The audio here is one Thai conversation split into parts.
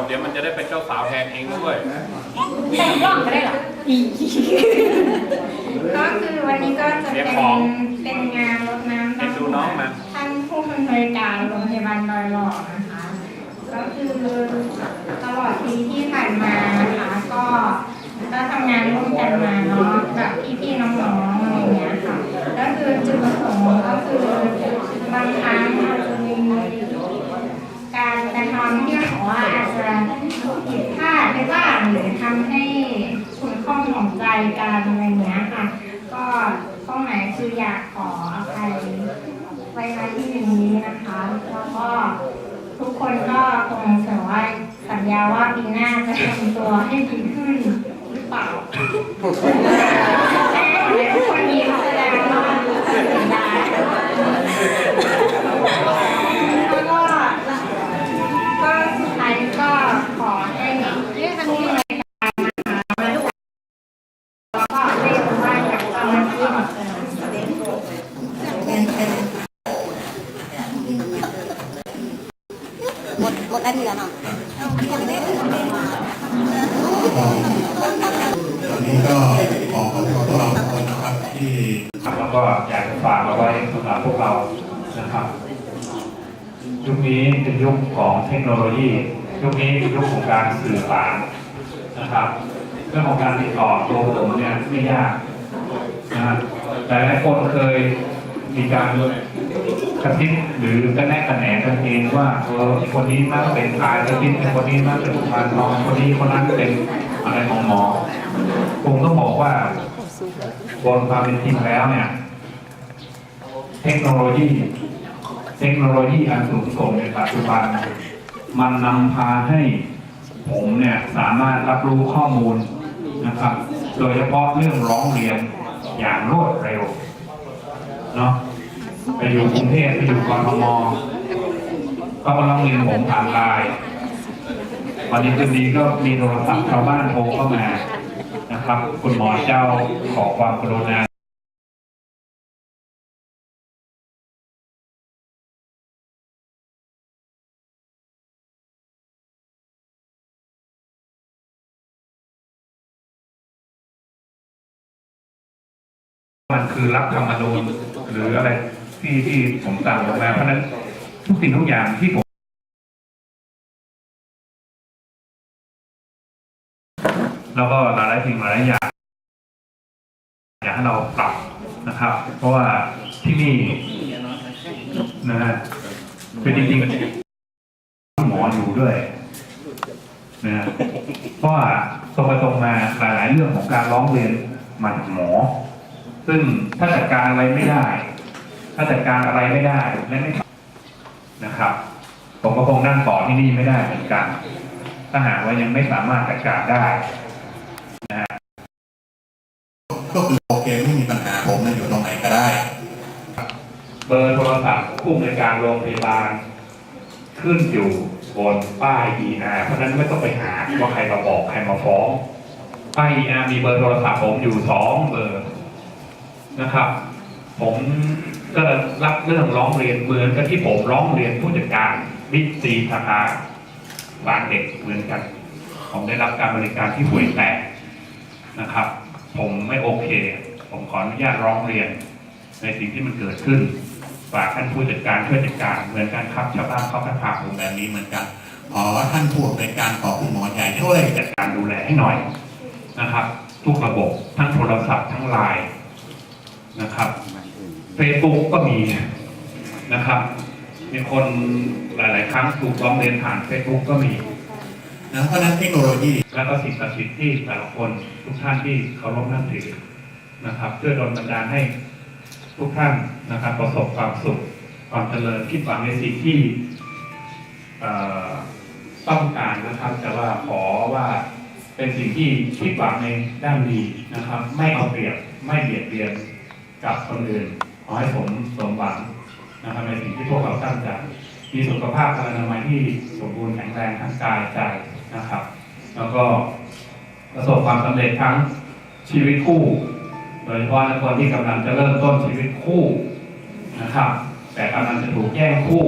ดเดี๋ยวมันจะได้เป็นเจ้าสาวแทนเองด้วย แต่งรอบก็ได้เหรอก็คือวันนี้ก็จะเรีเป็ยนกของเป็นงานรดน้ำเอ็นดูน้องมันท่านผู้อำนวยการโรงพยาบาลดอยหล่อนะคะ ก็คือตลอดปีที่ผ่านมานะคะก็ก็ทำงานร่วมกันมาเนาะกับพี่ๆน้องๆอะไรอย่างเงี้ยค่ะก็คือจุดประสงค์ก็คือบางครั้งอาจจะมีการกระทำที่เขา ว่าอาจจะผิดพลาดไปบ้างหรือทำให้คุณข้องของใจกันอะไรเงี้ยค่ะ ก็ข้อหมายคืออยากขออภัยไว้ณที่นี้นะคะแล้วก็ทุกคนก็คงสัญว่าสัญญาว่าปีหน้าจะทำตัวให้ดีขึ้นหรือเปล่า ก็อยากจะฝากเอาไว้สำหรับพวกเรานะครับ ยุคนี้เป็นยุคของเทคโนโลยี ยุคนี้เป็นยุคของการสื่อสารนะครับ เรื่องของการติดต่อตัวผมเนี่ยไม่ยากนะฮะหลายหลายคนเคยมีการกระซิบหรือกระแนกกระแหนกันเองว่าเออคนนี้มักเป็นทายกระซิบคนนี้มักเป็นพานทองคนนี้คนนั้นเป็นอะไรของหมอผมต้องบอกว่าบนความเป็นจริงแล้วเนี่ย ทคโนโลยี เทคโนโลยีอันสูงส่งในปัจจุบัน มันนำพาให้ผมเนี่ยสามารถรับรู้ข้อมูลนะครับ โดยเฉพาะเรื่องร้องเรียนอย่างรวดเร็วเนาะไปอยู่กรุงเทพไปอยู่กรทมก็มาร้องเรียนผมผ่านไลน์วันนี้คืนดีก็มีโทรศัพท์ชาวบ้านโทรเข้ามานะครับ คุณหมอเจ้าขอความกรุณา มันคือรัฐธรรมนูญหรืออะไรที่ที่ผมสั่งออกมาเพราะนั้นทุกสิ่งทุกอย่างที่ผมแล้วก็หลายๆสิ่งหลายๆอย่างอยากให้เราปรับนะครับ เพราะว่าที่นี่นะฮะคือจริงๆหมออยู่ด้วยนะฮะเพราะว่าตรงไปตรงมาหลาย ๆ เรื่องของการร้องเรียนมาจากหมอ ซึ่งถ้าจัดการอะไรไม่ได้ ถ้าจัดการอะไรไม่ได้และไม่นะครับ ผมก็คงนั่งต่อที่นี่ไม่ได้เหมือนกัน ถ้าหากว่ายังไม่สามารถจัดการได้ก็คือโอเคไม่มีปัญหาผมนะอยู่ตรงไหนก็ได้ เบอร์โทรศัพท์ผู้อำนวยการโรงพยาบาล ขึ้นอยู่บนป้าย ER เพราะฉะนั้นไม่ต้องไปหาว่าใครมาบอกใครมาฟ้องป้าย ER มีเบอร์โทรศัพท์ผมอยู่สองเบอร์ นะครับ ผมก็รับเรื่องร้องเรียนเหมือนกับที่ผมร้องเรียนผู้จัดการบิ๊กซีสาขาบ้านเด็กเหมือนกัน ผมได้รับการบริการที่ห่วยแตกนะครับ ผมไม่โอเค ผมขออนุญาตร้องเรียน ในสิ่งที่มันเกิดขึ้นฝากท่านผู้จัดการช่วยจัดการเหมือนกันครับชาวบ้านเขาก็ถามผมแบบนี้เหมือนกันขอท่านผู้อำนวยการขอคุณหมอใหญ่ช่วยจัดการดูแลให้หน่อยนะครับ ทุกระบบทั้งโทรศัพท์ทั้งไลน์ นะครับเฟซบุ๊กก็มีนะครับ มีคนหลาย ๆ ครั้งถูกร้องเรียนผ่านเฟซบุ๊กก็มีนะเพราะฉะนั้นเทคโนโลยีแล้วก็สิ่งศักดิ์สิทธิ์ที่แต่ละคนทุกท่านที่เคารพนับถือนะครับเพื่อดลบันดาลให้ทุกท่านนะครับ ประสบความสุขความเจริญคิดหวังในสิ่งที่เอ่อต้องการนะครับ แต่ว่าขอว่าเป็นสิ่งที่คิดหวังในด้านดีนะครับ ไม่เอาเปรียบไม่เบียดเบียน กับคนอื่นขอให้ผมสมหวังนะครับในสิ่งที่พวกเราตั้งใจมีสุขภาพพลานามัยที่สมบูรณ์แข็งแรงทั้งกายใจนะครับ แล้วก็ประสบความสำเร็จทั้งชีวิตคู่ โดยเฉพาะในคนที่กำลังจะเริ่มต้นชีวิตคู่นะครับ แต่กำลังจะถูกแย่งคู่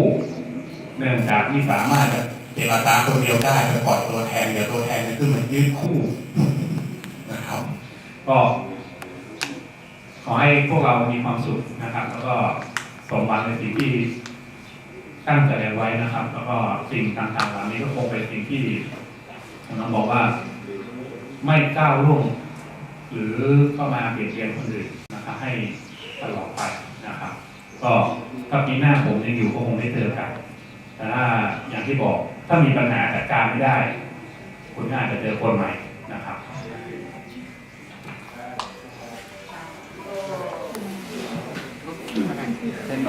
เนื่องจากที่สามารถจะเจรจาคนเดียวได้ไปปล่อยตัวแทนเดี๋ยวตัวแทนจะขึ้นมายืดคู่นะครับ ก็ ขอให้พวกเรามีความสุขนะครับ แล้วก็สมหวังในสิ่งที่ตั้งใจไว้นะครับ แล้วก็สิ่งต่างๆเหล่านี้ก็คงเป็นสิ่งที่ผมต้องบอกว่าไม่ก้าวล่วงหรือเข้ามาเปลี่ยนเปลี่ยนคนอื่นนะครับ ให้ตลอดไปนะครับ ก็ถ้าปีหน้าผมยังอยู่ก็คงได้เจอกันแต่ถ้าอย่างที่บอกถ้ามีปัญหาจัดการไม่ได้ คุณอาจจะเจอคนใหม่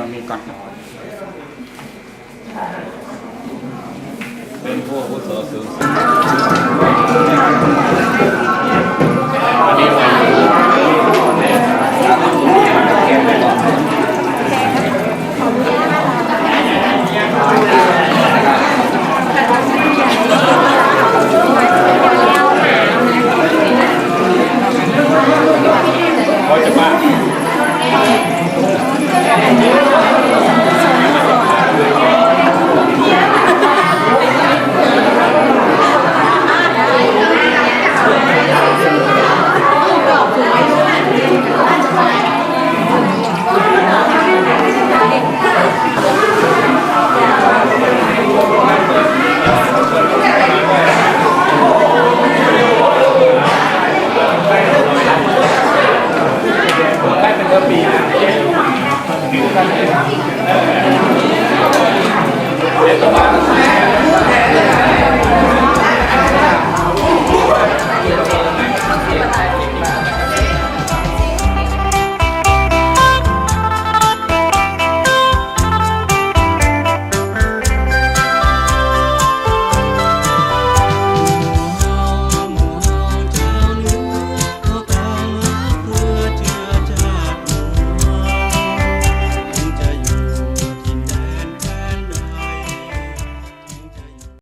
นะครับเส้นบะหมี่ก่อนเป็นผู้ผู้โสสูงสุด